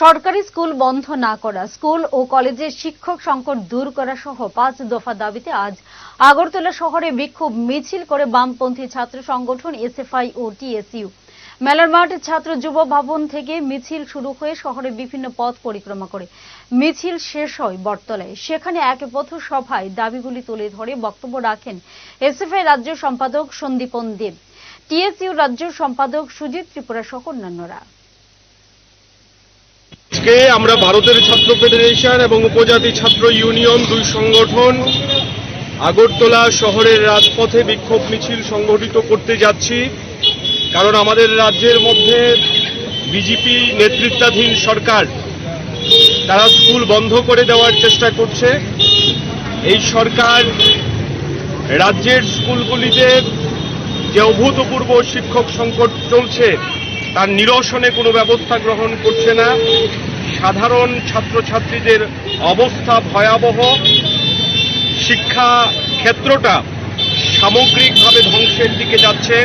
সরকারি স্কুল বন্ধ না করা, স্কুল ও কলেজের শিক্ষক সংকট দূর করা সহ পাঁচ দফা দাবিতে আজ আগরতলা শহরে বিক্ষোভ মিছিল করে বামপন্থী ছাত্র সংগঠন এসএফআই ও টিএসইউ। মেলার মাঠ ছাত্র যুব ভবন থেকে মিছিল শুরু হয়ে শহরের বিভিন্ন পথ পরিক্রমা করে। মিছিল শেষ হয় বটতলায়। সেখানে এক পথ সভায় দাবিগুলি তুলে ধরে বক্তব্য রাখেন এসএফআই রাজ্য সম্পাদক সন্দীপন দেব। টিএসইউ রাজ্য সম্পাদক সুজিত ত্রিপুরা সহ অন্যান্যরা। আজকে আমরা ভারতের ছাত্র ফেডারেশন এবং উপজাতি ছাত্র ইউনিয়ন দুই সংগঠন আগরতলা শহরের রাজপথে বিক্ষোভ মিছিল সংগঠিত করতে যাচ্ছি। কারণ আমাদের রাজ্যের মধ্যে বিজেপি নেতৃত্বাধীন সরকার, তারা স্কুল বন্ধ করে দেওয়ার চেষ্টা করছে। এই সরকার রাজ্যের স্কুলগুলিতে যে অভূতপূর্ব শিক্ষক সংকট চলছে, তার নিরসনে কোনো ব্যবস্থা গ্রহণ করছে না। সাধারণ ছাত্রছাত্রীদের অবস্থা ভয়াবহ। শিক্ষা ক্ষেত্রটা সামগ্রিকভাবে ধ্বংসের দিকে যাচ্ছে।